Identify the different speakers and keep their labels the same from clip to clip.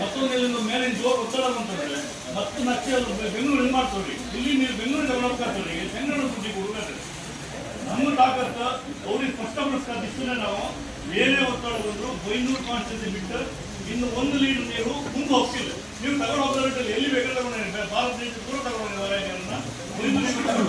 Speaker 1: ಮತ್ತೊಂದು ಮೇಲಿನ ಜೋರು ಒತ್ತಡ ಬಂತಂದ್ರೆ ಮತ್ತೆ ನಕ್ಷೆ ಬೆಂಗಳೂರು ಹೆಂಗ್ ಮಾಡ್ತೀವಿ ಇಲ್ಲಿ ನೀವು ಬೆಂಗಳೂರು ಡೆವಲಪ್ ಆಗ್ತದೆ ಬೆಂಗಳೂರು ಸುದ್ದಿ ಕೊಡ್ಬೇಕು. ನಮ್ಮ ತಾಕತ್ತ ಅವ್ರಿಗೆ ಸ್ಪಷ್ಟಪಡಿಸ್ತಾ ನಾವು. ಬೇರೆ ಒತ್ತಡ ಬಂದ್ರು ಬೈನೂರು ಕಾನ್ಸ್ಟಿಟ್ಯೂನ್ಸಿ ಬಿಟ್ಟು ಇನ್ನು ಒಂದು ಲೀಟರ್ ನೀರು ಮುಂದೆ ಹೋಗ್ತಿಲ್ಲ. ನೀವು ತಗೊಂಡು ಹೋಗೋದ್ರಲ್ಲಿ ಎಲ್ಲಿ ಬೇಕಾದ್ರೆ ತಗೊಂಡಿದ್ದಾರೆ ಭಾರತ ದೇಶ ಕೂಡ ತಗೊಂಡಿದ್ದಾರೆ ನೀರನ್ನ ಒಂದು ಲೀಟರ್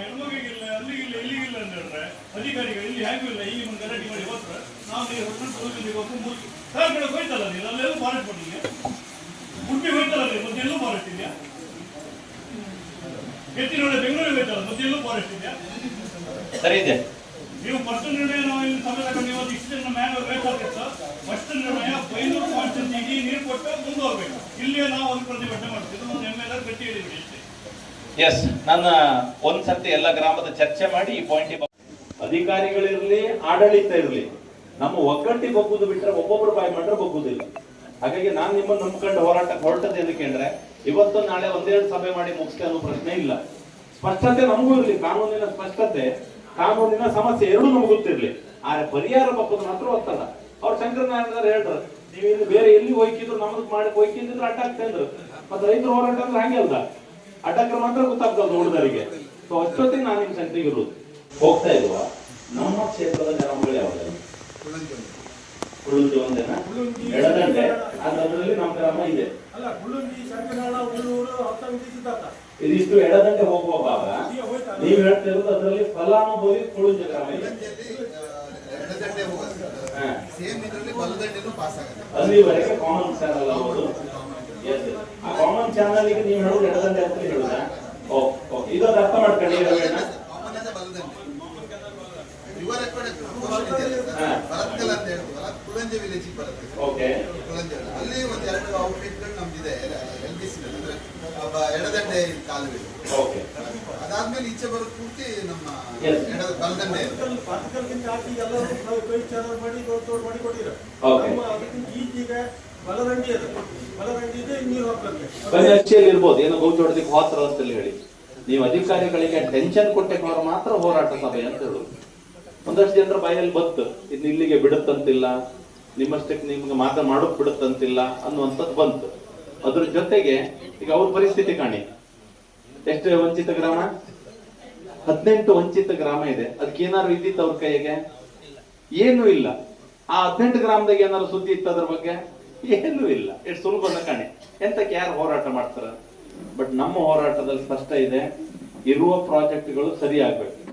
Speaker 1: ಹೆಣ್ಮಗಿಗಿಲ್ಲ ಅಲ್ಲಿಗಿಲ್ಲ ಇಲ್ಲಿಗಿಲ್ಲ ಅಂತ ಹೇಳಿದ್ರೆ ಅಧಿಕಾರಿಗಳು ಇಲ್ಲಿ ಹೇಗೂ ಇಲ್ಲ ಈ ಒಂದು ಗಲಾಟೆ ಮಾಡಿ ಹೋದ್ರೆ ನಾವು ನೀವು ಹೊತ್ತು ತೊಲಗಿ ಹೋಗಿ ಮೂರು ಕಾರ್ ಕಡೆ ಹೋಯ್ತಲ್ಲ ನೀವು? ಅಲ್ಲೆಲ್ಲೂ ಫಾರೆಸ್ಟ್ ಕೊಟ್ಟಿದ್ಯಾ ಉಡುಪಿ ಹೋಯ್ತಲ್ಲ ನೀವು? ಮದ್ದೆಲ್ಲೂ ಫಾರೆಸ್ಟ್ ಇದೆಯಾ ಎತ್ತಿನೊಳಗೆ ಬೆಂಗಳೂರಿಗೆ ಹೋಯ್ತಲ್ಲ ಮದ್ದೆಲ್ಲೂ ಫಾರೆಸ್ಟ್ ಇದೆಯಾ
Speaker 2: ಸರಿ ಇದೆ.
Speaker 1: ನೀವು ಫಸ್ಟ್ ನಿರ್ಣಯ ನಾವು ಇಲ್ಲಿ ಸಮಯ ತಗೊಂಡು ಇವತ್ತು ಇಷ್ಟು ಜನ ಮ್ಯಾನ್ ಬೇಕಾಗಿತ್ತು ಫಸ್ಟ್ ನಿರ್ಣಯ ಬೈನೂರು ಕಾನ್ಸ್ಟೆನ್ಸಿ ಇಡೀ ನೀರು ಕೊಟ್ಟು ಮುಂದೆ ಹೋಗ್ಬೇಕು. ಇಲ್ಲೇ ನಾವು ಒಂದು ಪ್ರತಿಭಟನೆ ಮಾಡ್ತೀವಿ. ಒಂದು ಎಂ ಎಲ್ ಗಟ್ಟಿ ಹೇಳಿದ್ವಿ
Speaker 2: ಎಸ್ ನನ್ನ ಒಂದ್ಸರ್ತಿ ಎಲ್ಲ ಗ್ರಾಮದ ಚರ್ಚೆ ಮಾಡಿ ಈ ಪಾಯಿಂಟ್ ಅಧಿಕಾರಿಗಳಿರ್ಲಿ, ಆಡಳಿತ ಇರಲಿ, ನಮ್ಮ ಒಗ್ಗಟ್ಟಿಗೆ ಬಗ್ಗುದು ಬಿಟ್ರೆ ಒಬ್ಬೊಬ್ರು ಬಾಯಿ ಮಾಡ್ರೆ ಬಗ್ಗುದಿಲ್ಲ. ಹಾಗಾಗಿ ನಾನು ನಿಮ್ಮನ್ನು ನಂಬ್ಕೊಂಡು ಹೋರಾಟ, ಹೊರಟದ್ದು ಏನಕ್ಕೆ ಅಂದ್ರೆ, ಇವತ್ತು ನಾಳೆ ಒಂದೆರಡು ಸಭೆ ಮಾಡಿ ಮುಗಿಸ್ತೇ ಅನ್ನೋ ಪ್ರಶ್ನೆ ಇಲ್ಲ. ಸ್ಪಷ್ಟತೆ ನಮಗೂ ಇರಲಿ, ಕಾನೂನಿನ ಸ್ಪಷ್ಟತೆ, ಕಾನೂನಿನ ಸಮಸ್ಯೆ ಎರಡೂ ನಮ್ಗೆ ಗೊತ್ತಿರ್ಲಿ ಪರಿಹಾರ ಪಕ್ಕದ ಮಾತ್ರ ಒತ್ತಲ್ಲ. ಅವ್ರು ಶಂಕರನಾರಾಯಣ ಹೇಳ್ರು, ನೀವು ಇಲ್ಲಿ ಬೇರೆ ಎಲ್ಲಿ ಹೋಯ್ಕಿದ್ರು, ನಮ್ದು ಮಾಡಿ ಹೋಯ್ಕಿಂದ್ರೆ ಅಡ್ಡ ಆಗ್ತಾ ಇದ್ರು. ಮತ್ತೆ ರೈತರು ಹೋರಾಟ ಅಂದ್ರೆ ಹಂಗೆ ಅಲ್ದ? ಅಡ್ಡಕ್ರ ಮಾತ್ರ ಗೊತ್ತಾಗ್ತದೆ ಹುಡುಗರಿಗೆ ಸೊ ಅಷ್ಟೊತ್ತಿಗೆ ನಾನು ನಿಮ್ ಸೆಂಟ್ರಿಗೆ ಇರುದು ಹೋಗ್ತಾ ಇರುವ ನಮ್ಮ ಕ್ಷೇತ್ರದ ಗ್ರಾಮಗಳು ಯಾವ್ದು? ಉಳುಂಜಿ ಒಂದೇನಾ ಎಡದಂಡೆ ಅದರಲ್ಲಿ ನಮ್ಮ ಗ್ರಾಮ ಇದೆ. ಇದಿಷ್ಟು ಎಡದಂಡೆ ಹೋಗುವ ಭಾಗ. ನೀವು ಹೇಳ್ತಾ ಇರೋದು ಅದರಲ್ಲಿ ಫಲಾನುಭವಿ ಕುಳುಂಜ ಗ್ರಾಮ ಇದೆ. ಅಲ್ಲಿವರೆಗೆ ಕಾಮನ್ ಚಾನಲ್ ಅವರು. ಆ ಕಾಮನ್ ಚಾನಲ್ಗೆ ನೀವು ಹೇಳೋದು ಎಡದಂಡೆ ಅಂತ ಹೇಳುದಾ? ಓಕೆ ಓಕೆ ಇದೊಂದು ಅರ್ಥ ಮಾಡ್ಕೊಳ್ಳಿ ರವೀಣ
Speaker 3: ಕಾಮನ್ ಅಂದ್ರೆ ಬಲದಂಡೆ ಇವರ ಕಡೆ portion ಇದೆ
Speaker 2: ಹಾ.
Speaker 3: ಬಲತ್ಕಲ್ ಅಂತ ಹೇಳ್ತೀವಲ್ಲ ಕುಳಂಜೆ ವಿಲೇಜ್ ಬರುತ್ತೆ ಅಲ್ಲಿ ಒಂದ್ ಎರಡು ಔಟ್ಲೆಟ್ಗಳು ನಮ್ದಿದೆ. ಎಲ್ ಬಿ ಸಿ ಅಂದ್ರೆ ಎಡದಂಡೆ ಕಾಲುವೆ.
Speaker 2: ಓಕೆ
Speaker 3: ಅದಾದ್ಮೇಲೆ ಈಚೆ ಬರೋದು ಪೂರ್ತಿ ನಮ್ಮ
Speaker 2: ಎಡದ
Speaker 3: ಎಡ ಬಲದಂಡೆ.
Speaker 4: ಪಾರ್ಟಿಕಲ್ಗಿಂತ ಆಚೆ ಎಲ್ಲರೂ ನಾವು ಕೈ ಚಾನಲ್ ಮಾಡಿ ಕೊಟ್ಟಿರ. ನಮ್ಮ ಅದಕ್ಕಿಂತ ಬಲದಂಡಿ ಅದು ಬಲದಂಡಿ ಇದೆ ನೀರು ಹೋಗ್ಲಿಕ್ಕೆ
Speaker 2: ಬನ್ನಿ ಅಚ್ಚಿಯಲ್ಲಿ ಇರ್ಬೋದು ಏನೋ ಗೌಚೋಡದಿಕ್ಕೆ ಹೋತ್ರ ಅಂತ ಹೇಳಿ ನೀವು ಅಧಿಕಾರಿಗಳಿಗೆ ಟೆನ್ಷನ್ ಕೊಟ್ಟಕ್ಕೆ ಮಾತ್ರ ಹೋರಾಟ ಸಭೆ ಅಂತ ಹೇಳುದು. ಒಂದಷ್ಟು ಜನರ ಬಾಯಲ್ಲಿ ಬತ್ತು ಇನ್ನು ಇಲ್ಲಿಗೆ ಬಿಡುತ್ತಂತಿಲ್ಲ. ನಿಮ್ಮಷ್ಟಕ್ಕೆ ನಿಮ್ಗೆ ಮಾತ್ರ ಮಾಡೋಕ್ ಬಿಡುತ್ತಂತಿಲ್ಲ ಅನ್ನುವಂಥದ್ದು ಬಂತು. ಅದ್ರ ಜೊತೆಗೆ ಈಗ ಅವ್ರ ಪರಿಸ್ಥಿತಿ ಕಾಣಿ. ಎಷ್ಟು ವಂಚಿತ ಗ್ರಾಮ? ಹದಿನೆಂಟು ವಂಚಿತ ಗ್ರಾಮ ಇದೆ. ಅದಕ್ಕೆ ಏನಾದ್ರು ಇದ್ದಿತ್ತು ಅವ್ರ ಕೈಗೆ? ಏನೂ ಇಲ್ಲ. ಆ ಹದಿನೆಂಟು ಗ್ರಾಮದಾಗ ಏನಾದ್ರು ಸುದ್ದಿ ಇತ್ತು ಅದ್ರ ಬಗ್ಗೆ? ಏನೂ ಇಲ್ಲ. ಎಷ್ಟು ಸುಲಭನ ಕಾಣಿ. ಎಂತಕ್ಕೆ ಯಾರು ಹೋರಾಟ ಮಾಡ್ತಾರ? ಬಟ್ ನಮ್ಮ ಹೋರಾಟದಲ್ಲಿ ಸ್ಪಷ್ಟ ಇದೆ, ಇರುವ ಪ್ರಾಜೆಕ್ಟ್ಗಳು ಸರಿ ಆಗ್ಬೇಕು